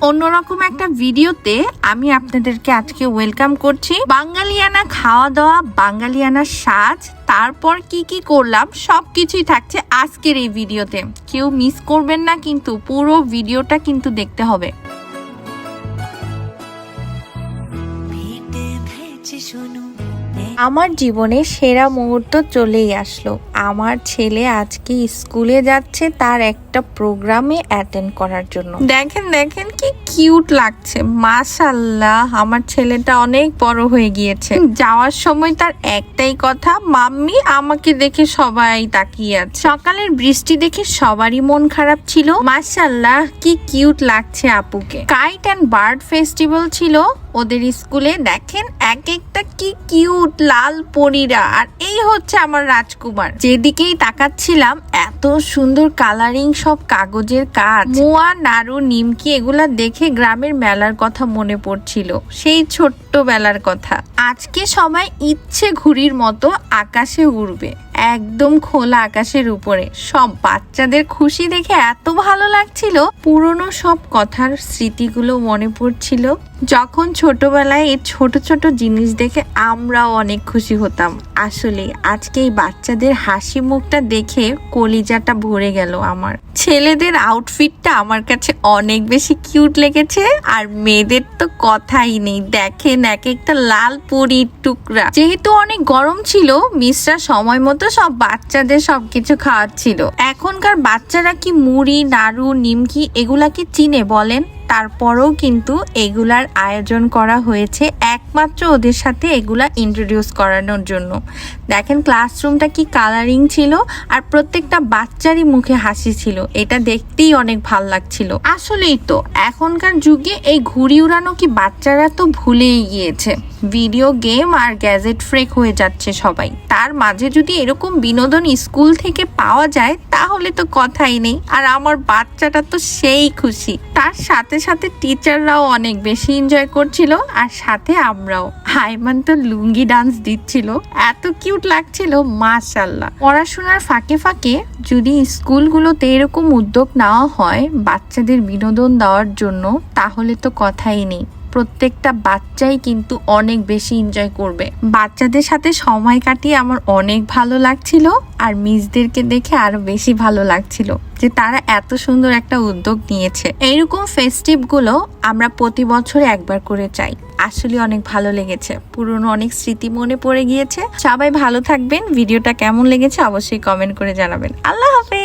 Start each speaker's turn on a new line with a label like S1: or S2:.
S1: অন্যরকম একটা ভিডিওতে আমি আপনাদেরকে আজকে ওয়েলকাম করছি। বাঙালিয়ানা খাওয়া দাওয়া বাঙালিয়ানা সাজ, তারপর কি কি করলাম সব কিছুই থাকছে আজকের এই ভিডিওতে। কেউ মিস করবেন না কিন্তু, পুরো ভিডিওটা কিন্তু দেখতে হবে।
S2: শোনো
S1: আমার জীবনে সেরা মুহূর্ত চলেই আসলো। আমার ছেলে আজকে স্কুলে যাচ্ছে তার একটা প্রোগ্রামে অ্যাটেন্ড করার জন্য। দেখেন দেখেন কি কিউট লাগছে। মাশাল্লাহ আমার ছেলেটা অনেক বড় হয়ে গিয়েছে। যাওয়ার সময় তার একটাই কথা, মাম্মি, আমাকে দেখে সবাই তাকিয়ে আছে। সকালের বৃষ্টি দেখে সবারই মন খারাপ ছিল। মাশাল্লাহ কি কিউট লাগছে আপুকে। কাইট অ্যান্ড বার্ড ফেস্টিভ্যাল ছিল ওদের স্কুলে। দেখেন এক একটা কি কিউট লাল পরীরা আর এই হচ্ছে আমার রাজকুমার। যেদিকেই তাকাচ্ছিলাম, এত সুন্দর কালারিং সব কাগজের কাজ। মোয়া, নাড়ু, নিমকি, এগুলা দেখে গ্রামের মেলার কথা মনে পড়ছিল। সেই ছোট্টবেলার কথা। আজকে সবাই ইচ্ছে ঘুড়ির মতো আকাশে উড়বে, একদম খোলা আকাশের উপরে। সব বাচ্চাদের খুশি দেখে এত ভালো লাগছিল। পুরনো সব কথার স্মৃতিগুলো মনে পড়ছিল। যখন ছোটবেলায় এই ছোট ছোট জিনিস দেখে আমরাও অনেক খুশি হতাম। আসলে আজকে এই বাচ্চাদের হাসি মুখটা দেখে কলিজাটা ভরে গেল আমার। ছেলেদের আউটফিটটা আমার কাছে অনেক বেশি কিউট লেগেছে, আর মেয়েদের তো কথাই নেই। দেখেন এক একটা লাল পরির টুকরা। যেহেতু অনেক গরম ছিল মিসরা সময় মতো সব বাচ্চাদের সবকিছু খাওয়াচ্ছিল। এখনকার বাচ্চারা কি মুড়ি, নাড়ু, নিমকি, এগুলা কি চিনে বলেন? তারপরেও কিন্তু এগুলার আয়োজন করা হয়েছে একমাত্র ওদের সাথে এগুলা ইন্ট্রোডিউস করানোর জন্য। দেখেন ক্লাসরুমটা কি কালারিং ছিল আর প্রত্যেকটা বাচ্চারই মুখে হাসি ছিল। এটা দেখতেই অনেক ভালো লাগছিল। আসলেই তো, এখনকার যুগে এই ঘুড়ি উড়ানো কি বাচ্চারা তো ভুলেই গিয়েছে। ভিডিও গেম আর গ্যাজেট ফ্রেক হয়ে যাচ্ছে সবাই। তার মাঝে যদি এরকম বিনোদন স্কুল থেকে পাওয়া যায়, তাহলে তো কথাই নেই। আর আমার বাচ্চাটা তো সেই খুশি। তার সাথে সাথে টিচাররাও অনেক বেশি এনজয় করছিল আর সাথে আমরাও। হাইমান তো লুঙ্গি ডান্স দিচ্ছিল। এত কিউট লাগছিল মাশাল্লাহ পড়াশোনার ফাঁকে ফাঁকে যদি স্কুলগুলোতে এরকম উদ্যোগ নেওয়া হয় বাচ্চাদের বিনোদন দেওয়ার জন্য, তাহলে তো কথাই নেই। প্রত্যেকটা বাচ্চাই কিন্তু অনেক বেশি এনজয় করবে। বাচ্চাদের সাথে সময় কাটিয়ে আমার অনেক ভালো লাগছিল আর মিসদেরকে দেখে আরও বেশি ভালো লাগছিল যে তারা এত সুন্দর একটা উদ্যোগ নিয়েছে। এইরকম ফেস্টিভগুলো আমরা প্রতি বছর একবার করে চাই। আসলে অনেক ভালো লেগেছে। পুরনো অনেক স্মৃতি মনে পড়ে গিয়েছে। সবাই ভালো থাকবেন। ভিডিওটা কেমন লেগেছে অবশ্যই কমেন্ট করে জানাবেন। আল্লাহ হাফেজ!